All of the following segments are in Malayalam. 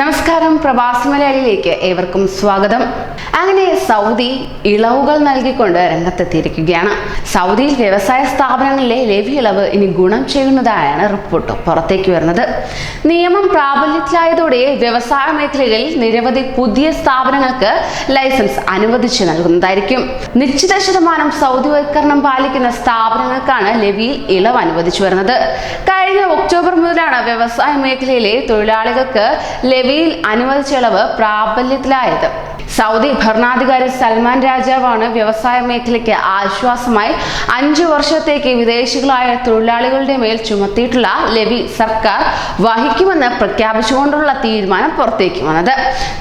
നമസ്കാരം. പ്രവാസി മലയാളിയിലേക്ക് ഏവർക്കും സ്വാഗതം. അങ്ങനെ സൗദി ഇളവുകൾ നൽകിക്കൊണ്ട് രംഗത്തെത്തിയിരിക്കുകയാണ്. സൗദിയിൽ വ്യവസായ സ്ഥാപനങ്ങളിലെ ലവി ഇളവ് ഇനി ഗുണം ചെയ്യുന്നതായാണ് റിപ്പോർട്ട് പുറത്തേക്ക് വരുന്നത്. നിയമം പ്രാബല്യത്തിലായതോടെ വ്യവസായ മേഖലകളിൽ നിരവധി പുതിയ സ്ഥാപനങ്ങൾക്ക് ലൈസൻസ് അനുവദിച്ചു നൽകുന്നതായിരിക്കും. നിശ്ചിത ശതമാനം സൗദിവൽക്കരണം പാലിക്കുന്ന സ്ഥാപനങ്ങൾക്കാണ് ലവിയിൽ ഇളവ് അനുവദിച്ചു വരുന്നത്. കഴിഞ്ഞ ഒക്ടോബർ മുതലാണ് വ്യവസായ മേഖലയിലെ തൊഴിലാളികൾക്ക് അനുവദിച്ച ഇളവ് പ്രാബല്യത്തിലായത്. സൗദി ഭരണാധികാരി സൽമാൻ രാജാവാണ് വ്യവസായ മേഖലയ്ക്ക് ആശ്വാസമായി അഞ്ചു വർഷത്തേക്ക് വിദേശികളായ തൊഴിലാളികളുടെ മേൽ ചുമത്തിയിട്ടുള്ള ലെവി സർക്കാർ വഹിക്കുമെന്ന് പ്രഖ്യാപിച്ചുകൊണ്ടുള്ള തീരുമാനം പുറത്തേക്ക് വന്നത്.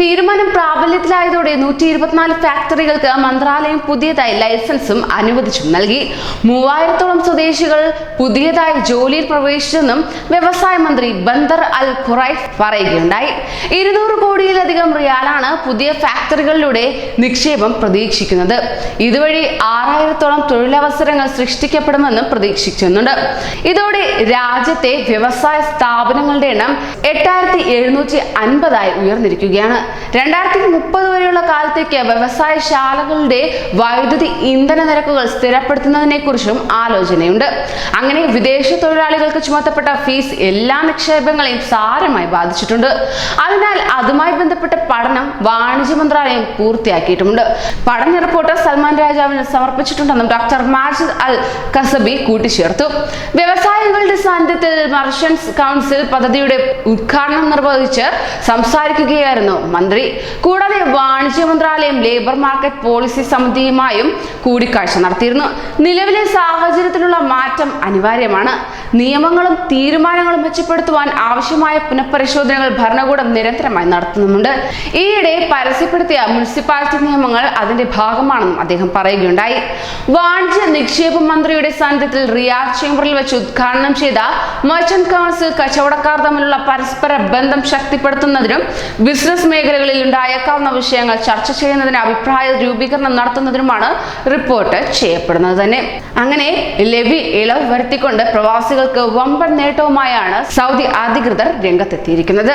തീരുമാനം പ്രാബല്യത്തിലായതോടെ നൂറ്റി ഇരുപത്തിനാല് ഫാക്ടറികൾക്ക് മന്ത്രാലയം പുതിയതായി ലൈസൻസും അനുവദിച്ചും നൽകി. മൂവായിരത്തോളം സ്വദേശികൾ പുതിയതായി ജോലിയിൽ പ്രവേശിച്ചെന്നും വ്യവസായ മന്ത്രി ബന്ദർ അൽ ഖുറൈഫ് പറയുകയുണ്ടായി. ഇരുന്നൂറ് കോടിയിലധികം റിയാലാണ് പുതിയ ഫാക്ടറികളിലൂടെ നിക്ഷേപം പ്രതീക്ഷിക്കുന്നത്. ഇതുവഴി ആറായിരത്തോളം തൊഴിലവസരങ്ങൾ സൃഷ്ടിക്കപ്പെടുമെന്നും പ്രതീക്ഷിക്കുന്നുണ്ട്. ഇതോടെ രാജ്യത്തെ വ്യവസായ സ്ഥാപനങ്ങളുടെ എണ്ണം എട്ടായിരത്തി എഴുന്നൂറ്റി അൻപതായി ഉയർന്നിരിക്കുകയാണ്. രണ്ടായിരത്തി മുപ്പത് വരെയുള്ള കാലത്തേക്ക് വ്യവസായശാലകളുടെ വൈദ്യുതി ഇന്ധന നിരക്കുകൾ സ്ഥിരപ്പെടുത്തുന്നതിനെ കുറിച്ചും ആലോചനയുണ്ട്. അങ്ങനെ വിദേശ തൊഴിലാളികൾക്ക് ചുമത്തപ്പെട്ട ഫീസ് എല്ലാ നിക്ഷേപങ്ങളെയും സാരമായി ബാധിച്ചിട്ടുണ്ട്. അതിനാൽ അതുമായി ബന്ധപ്പെട്ട പഠനം വാണിജ്യ മന്ത്രാലയം പൂർത്തിയാക്കിയിട്ടുമുണ്ട്. പഠന റിപ്പോർട്ട് സൽമാൻ രാജാവിന് സമർപ്പിച്ചിട്ടുണ്ടെന്നും ഡോക്ടർ മാജിദ് അൽ കസബി കൂട്ടിച്ചേർത്തു. വ്യവസായങ്ങളുടെ സാന്നിധ്യത്തിൽ മർഷൻസ് കൗൺസിൽ പദ്ധതിയുടെ ഉദ്ഘാടനം നിർവഹിച്ച് സംസാരിക്കുകയായിരുന്നു മന്ത്രി. കൂടാതെ വാണിജ്യ മന്ത്രാലയം ലേബർ മാർക്കറ്റ് പോളിസി സമിതിയുമായും കൂടിക്കാഴ്ച നടത്തിയിരുന്നു. നിലവിലെ സാഹചര്യത്തിലുള്ള മാറ്റം അനിവാര്യമാണ്. നിയമങ്ങളും തീരുമാനങ്ങളും മെച്ചപ്പെടുത്തുവാൻ ആവശ്യമായ പുനഃപരിശോധനകൾ ഭരണകൂടം നിരന്തരമായി നടത്തുന്നുമുണ്ട്. ഈയിടെ പരസ്യപ്പെടുത്തിയ മുനിസിപ്പാലിറ്റി നിയമങ്ങൾ അതിന്റെ ഭാഗമാണെന്നും അദ്ദേഹം പറയുകയുണ്ടായി. വാണിജ്യ നിക്ഷേപ മന്ത്രിയുടെ സാന്നിധ്യത്തിൽ റിയാദ് ചേംബറിൽ വെച്ച് ഉദ്ഘാടനം ചെയ്ത മർച്ചന്റ് കൗൺസിൽ കച്ചവടക്കാർ തമ്മിലുള്ള പരസ്പര ബന്ധം ശക്തിപ്പെടുത്തുന്നതിനും ബിസിനസ് മേഖലകളിൽ ഉണ്ടായേക്കാവുന്ന വിഷയങ്ങൾ ചർച്ച ചെയ്യുന്നതിന് അഭിപ്രായ രൂപീകരണം നടത്തുന്നതിനുമാണ് റിപ്പോർട്ട് ചെയ്യപ്പെടുന്നത് തന്നെ. അങ്ങനെ ലെവി ഇളവ് വരുത്തിക്കൊണ്ട് പ്രവാസികൾക്ക് വമ്പൻ നേട്ടവുമായാണ് സൗദി അധികൃതർ രംഗത്തെത്തിയിരിക്കുന്നത്.